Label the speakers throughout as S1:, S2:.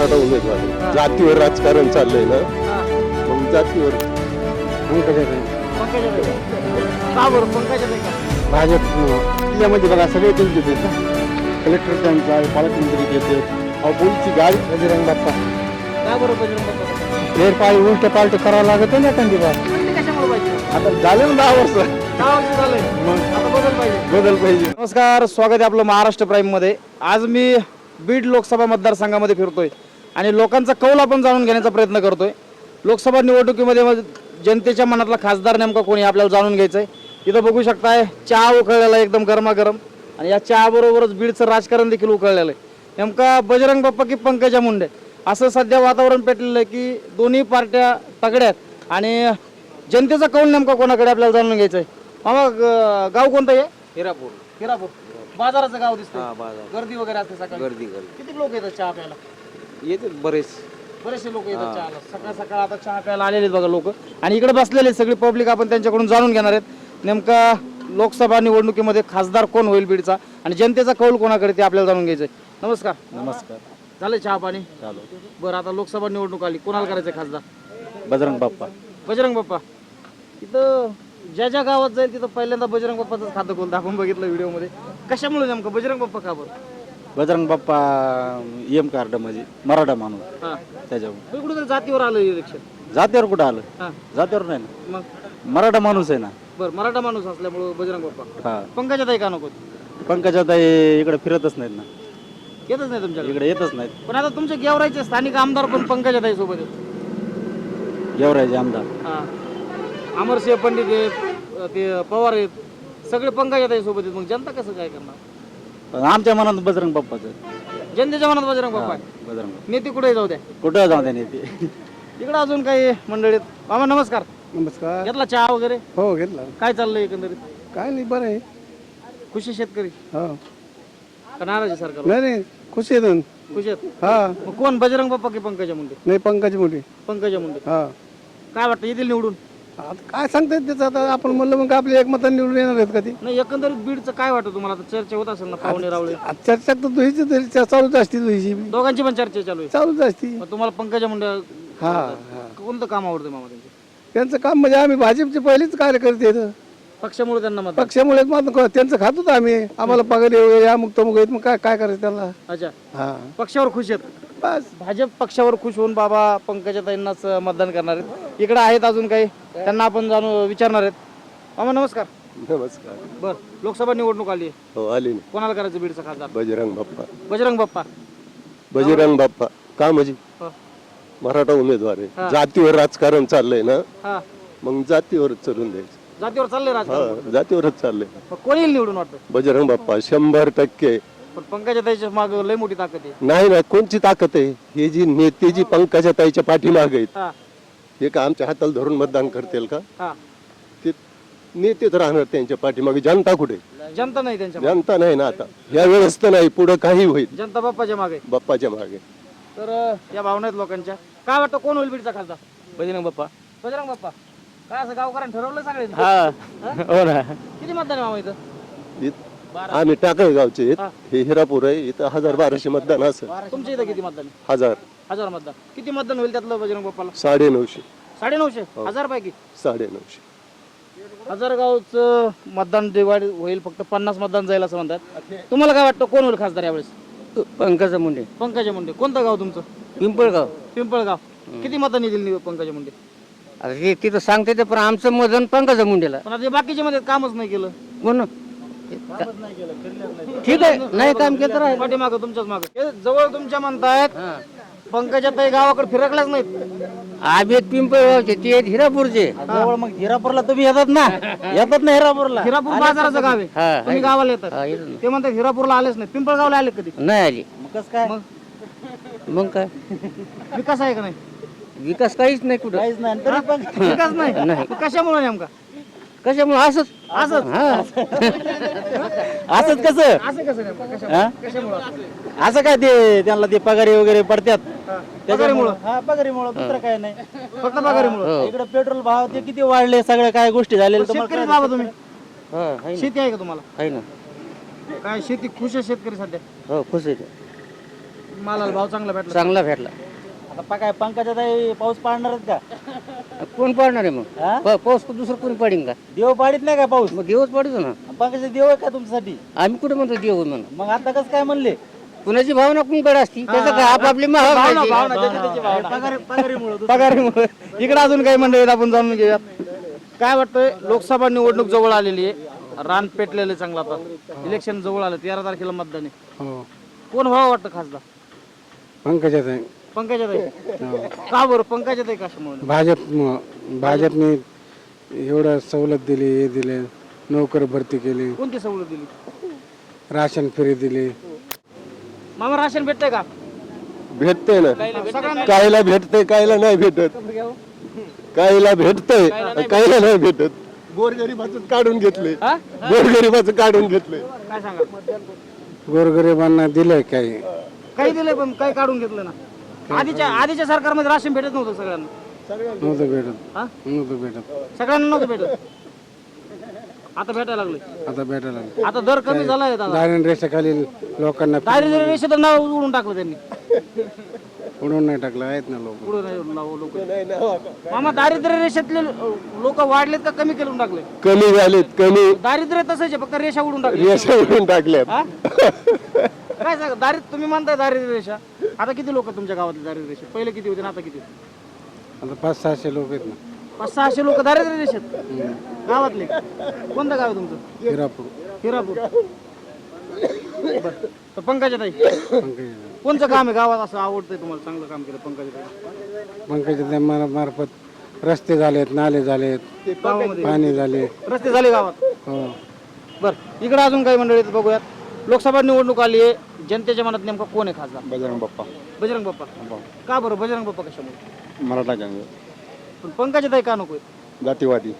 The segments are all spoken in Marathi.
S1: मराठा उमेदवार. आहे. जातीवर राजकारण चाललंय ना? मग जातीवर.
S2: का बरं
S3: भाजप जिल्ह्यामध्ये बघा सगळे त्यांचे देत कलेक्टर त्यांचा आहे पालकमंत्री देते. अहो पोलीसची गाडी. बजरंग बाप्पा.
S2: का बरं बजरंग बाप्पा?
S3: फेर पाळी उलट पालट करावं लागत ना त्यांची बा
S2: पण ते कशामुळे पाहिजे?
S3: आता झाले ना दहा वर्ष.
S2: दहा वर्ष झालंय आता बदल पाहिजे.
S3: बदल पाहिजे.
S2: नमस्कार स्वागत आहे आपलं महाराष्ट्र प्राईममध्ये. आज मी बीड लोकसभा मतदारसंघामध्ये फिरतोय. आणि लोकांचा कौल आपण जाणून घेण्याचा प्रयत्न करतोय. लोकसभा निवडणुकीमध्ये जनतेच्या मनातला खासदार नेमका कोणी आपल्याला जाणून घ्यायचं आहे इथं बघू शकताय चहा उकळलेला आहे एकदम गरमागरम. आणि या चहाबरोबरच बीडचं राजकारण देखील उकळलेलं आहे. नेमका बजरंग बाप्पा की पंकजा मुंडे? असं सध्या वातावरण पेटलेलं आहे की दोन्ही पार्ट्या तगड्या आहेत आणि जनतेचा कौल नेमका कोणाकडे आपल्याला जाणून घ्यायचं आहे मामा गाव कोणतं आहे
S4: हिरापूर.
S2: हिरापूर. बाजाराचं गाव दिसतं गर्दी वगैरे असते सकाळी.
S4: गर्दी गर्दी.
S2: किती लोक येतात चहा प्यायला?
S4: येते बरेच.
S2: बरेचसे लोक येतात चहाला. सकाळ सकाळ आता चहा प्यायला आलेले आहेत बघा लोक. आणि इकडे बसलेले आहेत सगळी पब्लिक आपण त्यांच्याकडून जाणून घेणार आहेत. नेमका लोकसभा निवडणुकीमध्ये खासदार कोण होईल बीडचा? आणि जनतेचा कौल कोणाकडे ते आपल्याला जाणून घ्यायचंय. नमस्कार.
S3: नमस्कार.
S2: झाले चहा पाणी?
S3: चालू
S2: बरं आता लोकसभा निवडणूक आली. कोणाला करायचं खासदार?
S3: बजरंग बाप्पा.
S2: बजरंग बाप्पा. इथं ज्या ज्या गावात जाईल तिथं पहिल्यांदा बजरंग बाप्पाचं खातं खोलतं आपण बघितलं व्हिडिओमध्ये. कशामुळे नेमकं? बजरंग बाप्पा का बरं?
S3: बजरंग बाप्पा एम कार्ड म्हणजे मराठा माणूस.
S2: हां.
S3: त्याच्यावर.
S2: कुठं जातीवर आलं इलेक्शन
S3: जातीवर कुठं आलं? जातीवर नाही ना.
S2: मग?
S3: मराठा माणूस आहे ना.
S2: बरं मराठा माणूस असल्यामुळं बजरंग बाप्पा.
S3: हा.
S2: पंकजाताई का नको?
S3: पंकजाताई इकडे फिरतच नाहीत ना.
S2: येतच नाही तुमच्याकडे?
S3: इकडे येतच नाहीत.
S2: पण आता तुमचे गेवरायचे स्थानिक आमदार पण पंकजाताई सोबत आहेत.
S3: गेवरायचे आमदार.
S2: हा. अमरसिंह पंडित आहेत ते पवार आहेत. सगळे पंकजाताई सोबत आहेत. मग जनता कसं काय करणार?
S3: पण आमच्या मनात बजरंग बाप्पाचं
S2: जनतेच्या मनात बजरंग बाप्पा आहे.
S3: बजरंग
S2: नेते कुठे जाऊ द्या?
S3: कुठं जाऊ दे नेते?
S2: इकडं अजून काही मंडळीत? मामा नमस्कार.
S3: नमस्कार.
S2: घेतला चहा वगैरे?
S3: हो घेतला.
S2: काय चाललंय एकंदरीत?
S3: काय नाही बरं आहे.
S2: खुशी शेतकरी?
S3: हो.
S2: का नाराज आहे सरकार
S3: नाही नाही खुशी आहे
S2: खुशी आहेत?
S3: हा.
S2: मग कोण? बजरंग बाप्पा की पंकजा मुंडे?
S3: नाही पंकज मोठी
S2: पंकजा मुंडे.
S3: हा.
S2: काय वाटतं येतील निवडून?
S3: आता काय सांगता येत त्याचं? आता आपण म्हणलं मग आपले एकमताने निवडून येणार आहेत का ते?
S2: नाही एकंदरीत बीडचं काय वाटतं तुम्हाला? आता चर्चा होत असेल ना पाहुणे रावळे.
S3: आता चर्चा तर दुहीची तरी च- चालूच असते दुहीची. बी.
S2: दोघांची पण चर्चा चालू आहे.
S3: चालूच असते.
S2: मग तुम्हाला पंकजा मुंडे
S3: हा हा.
S2: कोणतं काम आवडतं मामा त्यांचे?
S3: त्यांचं काम म्हणजे आम्ही भाजपचे पहिलेच कार्यकर्ते आहेत.
S2: पक्षामुळे त्यांना मत
S3: पक्षामुळे मग त्यांचं खात होतं आम्ही. आम्हाला पगार येऊ या मुक्त आहेत मग काय काय करायचं त्यांना
S2: अच्छा.
S3: हा.
S2: पक्षावर खुश आहेत.
S3: बस.
S2: भाजप पक्षावर खुश होऊन बाबा पंकजाताईंनाच मतदान करणार आहेत. इकडे आहेत अजून काही. त्यांना आपण जाणून विचारणार आहेत. मामा नमस्कार.
S1: नमस्कार.
S2: बर. लोकसभा निवडणूक आली. आहे
S1: हो आली ना.
S2: कोणाला करायचं बीडचा खासदार?
S1: बजरंग बाप्पा.
S2: बजरंग बाप्पा.
S1: बजरंग बाप्पा. का म्हणजे?
S2: हो.
S1: मराठा उमेदवार आहे. जातीवर राजकारण चाललंय ना?
S2: हा.
S1: मग जातीवर चालून द्यायचं.
S2: जातीवर चाललंय राजकारण?
S1: हा जातीवरच चाललंय.
S2: मग कोणी येईल निवडून वाटतं?
S1: बजरंग बाप्पा शंभर टक्के.
S2: पण पंकजाताईच्या माग लय मोठी ताकद आहे.
S1: नाही नाही कोणची ताकद आहे? हे जी नेते जी पंकजा ताईच्या पाठीमाग आहेत.
S2: हा.
S1: हे का आमच्या हाताला धरून मतदान करतील का?
S2: हा.
S1: ते नेतेच राहणार त्यांच्या पाठीमागे. जनता कुठे?
S2: जनता नाही त्यांच्या
S1: जनता नाही ना आता. या वेळेस तर नाही पुढं काही होईल.
S2: जनता बाप्पाच्या मागे
S1: बाप्पाच्या मागे
S2: तर अं, या भावना आहेत लोकांच्या. काय वाटतं कोण होईल बीडचा खासदार?
S3: बजरंग बाप्पा.
S2: बजरंग बाप्पा. काय असं गावकऱ्यांनी ठरवलं सगळे
S3: हा. हो ना.
S2: किती मतदान आहे मामा इथं?
S1: इत- आम्ही टाकळ गावचे आहेत. हे. हिरापूर आहे. इथं हजार बाराशे मतदान असं.
S2: तुमच्या इथं किती मतदान आहे?
S1: हजार.
S2: हजार मतदान. किती मतदान होईल त्यातलं बजरंग बाप्पाला?
S1: साडे नऊशे
S2: साडे नऊशे हजार पैकी?
S1: साडे नऊशे
S2: हजार गावचं मतदान डिवाइड होईल फक्त पन्नास मतदान जाईल असं म्हणतात. तुम्हाला काय वाटतं कोण होईल खासदार यावेळेस?
S3: पंकजा मुंडे.
S2: पंकजा मुंडे. कोणतं गाव तुमचं?
S3: पिंपळगाव.
S2: पिंपळगाव. किती मतदान येतील नि- पंकजा मुंडे?
S3: आता ते तिथं सांगते ते पण आमचं मदन पंकजा मुंडेला
S2: पण आता हे बाकीच्या मध्ये कामच नाही केलं.
S3: कोण? ठीक आहे नाही काम केलं तर
S2: पाठीमागं तुमच्याच मागं. जवळ तुमच्या म्हणतायत पंकजा ताई गावाकडे फिरकल्याच नाहीत.
S3: आबेत पिंपळगावचे ते आहेत हिरापूरचे.
S2: जवळ मग हिरापूरला तुम्ही येतात ना? येतात ना हिरापूरला? हिरापूर बाजाराचं गाव
S3: हा,
S2: आहे. तुम्ही गावाला येतात.
S3: येतो ना.
S2: ते म्हणतात हिरापूरला आलेच नाही पिंपळगावला आले कधी?
S3: नाही आली.
S2: मग कसं काय? मग?
S3: मग काय?
S2: विकास आहे का नाही?
S3: विकास काहीच नाही कुठं.
S2: काहीच नाही तरी पण विकास नाही. मग कशामुळे नेमका?
S3: कशामुळे? असंच.
S2: असंच?
S3: असंच कसं?
S2: असं कसं नेमकं?
S3: हा?
S2: कशामुळे कशामुळे असं?
S3: असं काय ते त्यांना ते पगारी वगैरे पडतात?
S2: पगारीमुळं?
S5: हा पगारीमुळे दुसरं काय नाही.
S2: फक्त पगारीमुळं?
S5: इकडे पेट्रोल भाव ते किती वाढले सगळ्या काय गोष्टी झालेल्या
S2: शेतकरी बाबा तुम्ही.
S3: हा आहे ना.
S2: शेती आहे का तुम्हाला?
S3: आहे ना.
S2: काय शेती खुश आहे शेतकरी सध्या?
S3: हो खुश आहे ते.
S2: मालाला भाव चांगला भेटला.
S4: चांगला भेटला.
S5: आता पा काय पंकजा ताई पाऊस पाडणार आहेत का?
S4: कोण पाडणार आहे मग?
S5: हा?
S4: प- पाऊस दुसरं कोणी पाडीन का?
S5: देव पाडीत नाही का पाऊस?
S4: मग देवच पाडतो ना.
S5: पंकजा देव आहे का तुमच्यासाठी?
S4: आम्ही कुठे म्हणतो देव म्हणून?
S5: मग आता कसं काय म्हणले?
S4: कुणाची भावना कुणीकडे असती? त्याचं काय? आपापली महाग
S5: पगार
S2: इकडे अजून काही मंडळी आहेत, आपण जाणून घेऊयात. काय वाटतंय? लोकसभा निवडणूक जवळ आलेली आहे. रान पेटलेलं आहे चांगलं आता. इलेक्शन जवळ आलं तेरा तारखेला मतदान आहे.
S3: हो.
S2: कोण व्हावं वाटतं खासदार?
S3: पंकजात आहे
S2: पंकजाताई का बरं पंकजाताई कशामुळे
S3: भाजप भाजपने एवढं सवलत दिली हे दिले नोकर भरती केली.
S2: कोणती सवलत दिली?
S3: राशन फ्री दिली.
S2: मामा राशन भेटतंय का?
S1: भेटते ना.
S2: सगळ्यांना
S1: कायला भेटते कायला नाही भेटत. कायला भेटतंय कायला नाही भेटत. गोरगरिबाचं काढून घेतले.
S2: हा?
S1: गोरगरिबाचं काढून घेतले.
S2: काय सांगा?
S3: गोरगरिबांना दिलंय काही.
S2: काही दिलंय पण काही काढून घेतलं ना. आधीच्या आधीच्या सरकारमध्ये राशन भेटत नव्हतं सगळ्यांना.
S3: नव्हतं भेटत.
S2: हा?
S3: नव्हतं भेटत.
S2: सगळ्यांना नव्हतं भेटत. आता भेटायला लागले.
S3: आता भेटायला लागलं.
S2: आता दर कमी झालाय दादा.
S3: दारिद्र्य रेषेखालील लोकांना
S2: दारिद्र्य रेषेचं नाव उडून टाकलं त्यांनी.
S3: उडवून नाही टाकलं आहेत ना लोक.
S2: पुढे नाही नाव लोक. मामा दारिद्र्य रेषेतले लोक वाढलेत का कमी करून टाकले?
S1: कमी झालेत कमी.
S2: दारिद्र्य तसंच आहे फक्त रेषा उडून टाकली
S1: रेषा उडून टाकल्यात.
S2: हा? काय सांगा दारिद्र्य तुम्ही म्हणताय दारिद्र्य रेषा आता किती लोक तुमच्या गावातले दारिद्र्य रेषा पहिले किती होते ना आता किती होते?
S3: आता पाच सहाशे लोक आहेत ना.
S2: पाच सहाशे लोक दारिद्र्य रेषेत गावातले? कोणतं गाव आहे तुमचं?
S3: हिरापूर.
S2: हिरापूर. बरं. तर
S3: पंकजा
S2: कोणचं काम आहे? गावात असं आवडतंय तुम्हाला चांगलं काम केलं पंकजाताई?
S3: पंकजा मार्फत रस्ते झालेत नाले झालेत
S2: गावामध्ये.
S3: पाणी झाले.
S2: रस्ते झाले गावात?
S3: हो.
S2: बर. इकडे अजून काही मंडळी आहेत बघूयात. लोकसभा निवडणूक आली आहे जनतेच्या मनात नेमका कोण आहे खासदार?
S3: बजरंग बाप्पा.
S2: बजरंग बाप्पा. का बरं? बजरंग बाप्पा कशामुळे?
S3: मराठा गंग.
S2: पण पंकजाताई का नको
S3: जातीवादी.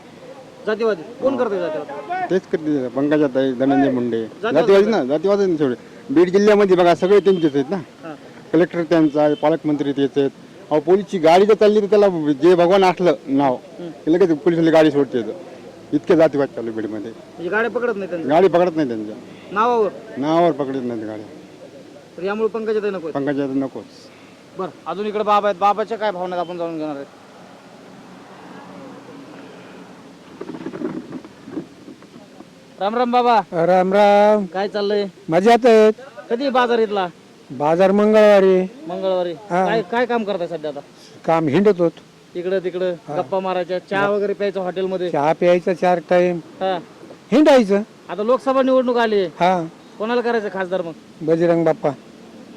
S2: जातीवादी. कोण करते जातीवादी?
S3: तेच करते पंकजाताई धनंजय मुंडे.
S2: जातीवादी.
S3: ना जातीवादी ना थोडे बीड जिल्ह्यामध्ये बघा सगळे त्यांचेच आहेत ना.
S2: हा.
S3: कलेक्टर त्यांचा आहे पालकमंत्री तेच आहेत. अहो पोलीसची गाडी जर चालली तर त्याला जे भगवान असलं नाव की लगेच पोलिसवाली गाडी सोडते. इतके जातीवाद चालू बीडमध्ये.
S2: म्हणजे गाड्या पकडत नाही
S3: गाडी पकडत नाही त्यांच्या.
S2: नावावर?
S3: नावावर पकडत नाही गाड्या.
S2: तर यामुळे पंकजाताई नको
S3: पंकजात नकोच.
S2: बरं अजून इकडे बाबा आहेत. बाबाच्या काय भावना आहेत आपण जाणून घेणार आहेत? राम राम बाबा.
S3: राम राम.
S2: काय चाललंय?
S3: मजात आहेत.
S2: कधी आहे बाजार इथला?
S3: बाजार मंगळवारी.
S2: मंगळवारी. काय काय काम करताय सध्या आता?
S3: काम हिंडत होत.
S2: इकडं तिकडं गप्पा मारायच्या चहा वगैरे प्यायचं हॉटेलमध्ये.
S3: चहा प्यायचा चार टाइम
S2: हा.
S3: हिंडायचं.
S2: आता लोकसभा निवडणूक आली. आहे
S3: हा.
S2: कोणाला करायचं खासदार मग?
S3: बजरंग बाप्पा.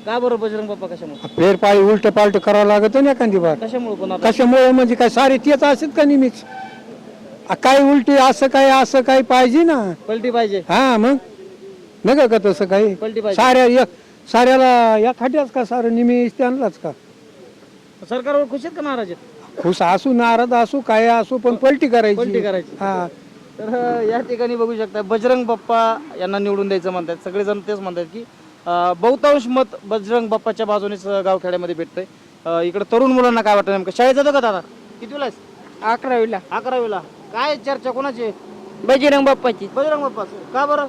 S2: का बरं बजरंग बाप्पा कशामुळे?
S3: फेर पाळी उलट पालट करावं लागत ना एखादी बार.
S2: कशामुळे कोणाला
S3: कशामुळे म्हणजे काय सारे तेच असत का नेहमीच? आ, काय उलटी असं काय असं काय पाहिजे ना?
S2: पलटी पाहिजे.
S3: हा मग? नका का तसं काही?
S2: पलटी पाहिजे.
S3: साऱ्या एक साऱ्याला या खाट्याच का सारं निमी त्यांनाच का?
S2: सरकारवर खुश आहेत का नाराज आहेत?
S3: खुश असू नाराज असू काय असू पण पलटी
S2: पलटी
S3: करायची.
S2: करायची
S3: हा.
S2: तर या ठिकाणी बघू शकता बजरंग बाप्पा यांना निवडून द्यायचं म्हणतात. सगळेजण तेच म्हणतात की अ, बहुतांश मत बजरंग बाप्पाच्या बाजूनेच अ, गावखेड्यामध्ये भेटतंय. अ, इकडे तरुण मुलांना काय वाटतं नेमकं? शाळेत जातो का दादा? कितीला आहेस
S4: अकरावीला.
S2: अकरावीला. काय चर्चा कोणाची?
S4: बजरंग बाप्पाची.
S2: बजरंग बाप्पा. का बरं?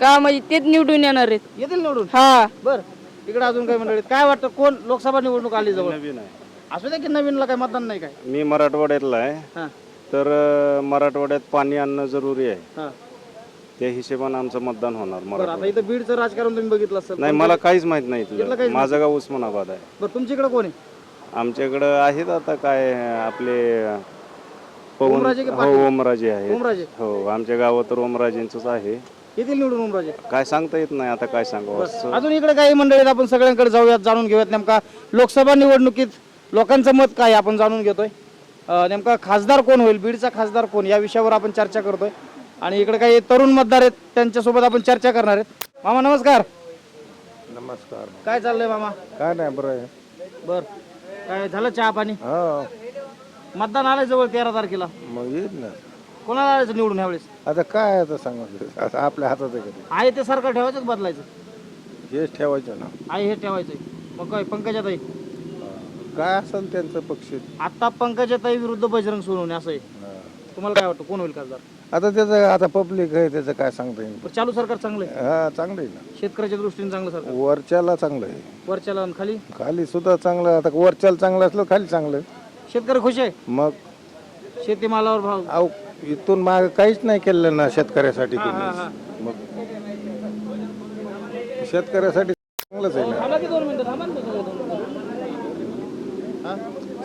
S4: का म्हणजे तेच निवडून येणार आहेत.
S2: येतील निवडून?
S4: हा.
S2: बर. इकडे अजून काय मंडळी काय वाटतं कोण लोकसभा निवडणूक आली जवळ? असू दे की नवीनला काय मतदान नाही काय?
S6: मी मराठवाड्यातला आहे.
S2: हा.
S6: तर अ, मराठवाड्यात पाणी आणणं जरुरी आहे.
S2: हा.
S6: त्या हिशेबाने आमचं मतदान होणार
S2: बरं
S6: मराठवाड्यात.
S2: आता इथं बीडचं राजकारण तुम्ही बघितलं असेल.
S6: नाही मला काहीच माहीत नाही तुझं माझं गाव उस्मानाबाद आहे.
S2: बरं तुमच्या इकडे कोण आहे?
S6: आमच्याकडं आहेत आता काय आपले पवन
S2: ओमराजे की
S6: हो ओमराजे आहेत.
S2: ओमराजे?
S6: हो आमच्या गावात तर ओमराजेंचंच आहे.
S2: येथील निवडून उमराजे
S6: काय सांगता येत नाही आता काय सांगावं.
S2: अजून इकडे काही मंडळी आहेत, आपण सगळ्यांकडे जाऊयात जाणून घेऊयात नेमका लोकसभा निवडणुकीत लोकांचं मत काय आपण जाणून घेतोय. नेमका खासदार कोण होईल? बीडचा खासदार कोण? या विषयावर आपण चर्चा करतोय. आणि इकडे काही तरुण मतदार आहेत त्यांच्यासोबत आपण चर्चा करणार आहेत. मामा नमस्कार.
S3: नमस्कार.
S2: काय चाललंय मामा?
S3: काय नाही बरं आहे.
S2: बर. काय झालं चहा पाणी?
S3: हो.
S2: मतदान आलंय जवळ तेरा तारखेला.
S3: मग येईल ना.
S2: कोणाला आलायचं निवडून ह्यावेळेस
S3: आता काय आता सांगा आता आपल्या हातात आहे कधी
S2: आहे ते सरकार ठेवायचं बदलायचं.
S3: हेच ठेवायचं ना.
S2: आहे हे ठेवायचंय. मग काय पंकजाताई?
S3: काय असेल त्यांचं पक्ष?
S2: आता पंकजाताई विरुद्ध बजरंग सोनवणे असं आहे. तुम्हाला काय वाटतं? कोण होईल खासदार?
S7: आता त्याचं आता पब्लिक आहे त्याचं काय सांगता येईल?
S2: पण चालू सरकार चांगलं आहे.
S7: हा चांगलं आहे ना.
S2: शेतकऱ्याच्या दृष्टीने चांगलं सरकार.
S7: वरच्याला चांगलं आहे.
S2: वरच्याला आणि खाली?
S7: खाली सुद्धा चांगलं आता वरच्याला चांगलं असलं खाली चांगलं आहे.
S2: शेतकरी खुश आहे?
S7: मग?
S2: शेतीमालावर भाव.
S7: अहो इथून माग काहीच नाही केलं ना शेतकऱ्यासाठी कोणी मग? शेतकऱ्यासाठी चांगलंच आहे ना.
S2: थांबा की दोन मिनिटं थांबा ना. दोन मिनिटं.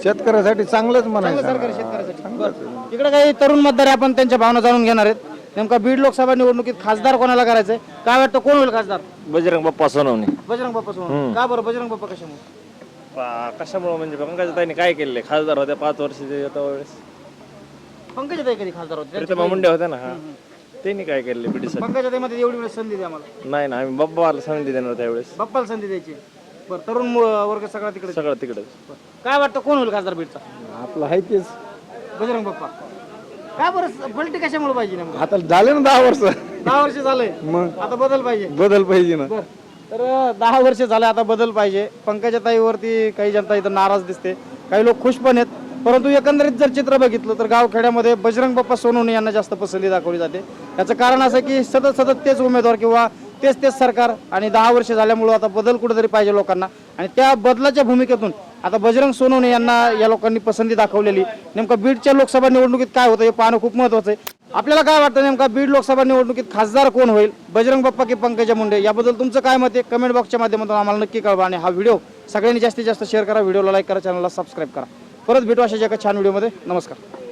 S7: शेतकऱ्यासाठी चांगलंच म्हणायचं.
S2: सरकार
S7: ना.
S2: शेतकऱ्यासाठी. बरं. इकडे काही तरुण मतदार आहे आपण त्यांच्या भावना जाणून घेणार आहेत. नेमका बीड लोकसभा निवडणुकीत खासदार कोणाला करायचंय? काय वाटतं कोण होईल खासदार?
S6: बजरंग बाप्पा सोनवणे.
S2: बजरंग बाप्पा सोडून का बरं बजरंग बाप्पा कशामुळे?
S6: कशामुळे म्हणजे पंकजा ताईने काय केले खासदार होत्या पाच वर्षाचे वेळेस.
S2: पंकजा कधी खासदार होते?
S6: प्रीतमा मुंडे होत्या ना हा. त्यांनी काय केले बीडीसाठी
S2: पंकजा मध्ये एवढी वेळ संधी द्या आम्हाला
S6: नाही ना आम्ही बाप्पाला संधी देणार त्यावेळेस
S2: बाप्पाला संधी द्यायची. बरं तरुण वर्ग सगळा तिकडे.
S6: सगळं तिकडे.
S2: काय वाटतं कोण होईल खासदार बीडचा?
S7: आपलं आहे तेच.
S2: बजरंग बाप्पा. काय बरं पलटी कशामुळे पाहिजे नेमकं?
S7: आता झाले ना दहा वर्ष.
S2: दहा वर्ष झालंय
S7: मग?
S2: आता बदल पाहिजे.
S7: बदल पाहिजे ना.
S2: बर. तर अं, दहा वर्ष झाले आता बदल पाहिजे. पंकजाताईवरती काही जनता इथं नाराज दिसते. काही लोक खुश पण आहेत. परंतु एकंदरीत जर चित्र बघितलं तर गावखेड्यामध्ये बजरंग बाप्पा सोनवणे यांना जास्त पसंती दाखवली जाते. याचं कारण असं की सतत सतत तेच उमेदवार किंवा तेच तेच सरकार आणि दहा वर्ष झाल्यामुळं आता बदल कुठेतरी पाहिजे लोकांना. आणि त्या बदलाच्या भूमिकेतून आता बजरंग सोनवणे यांना या लोकांनी पसंती दाखवलेली. नेमकं बीडच्या लोकसभा निवडणुकीत काय होतं हे पाहणं खूप महत्वाचं आहे. आपल्याला काय वाटतं नेमका बीड लोकसभा निवडणुकीत खासदार कोण होईल? बजरंग बाप्पा की पंकजा मुंडे? याबद्दल तुमचं काय मत आहे? कमेंट बॉक्सच्या माध्यमातून आम्हाला नक्की कळवा. आणि हा व्हिडिओ सगळ्यांनी जास्तीत जास्त शेअर करा. व्हिडिओला लाईक करा चॅनलला सबस्क्राईब करा. परत भेटू अशाच एका छान व्हिडिओमध्ये नमस्कार.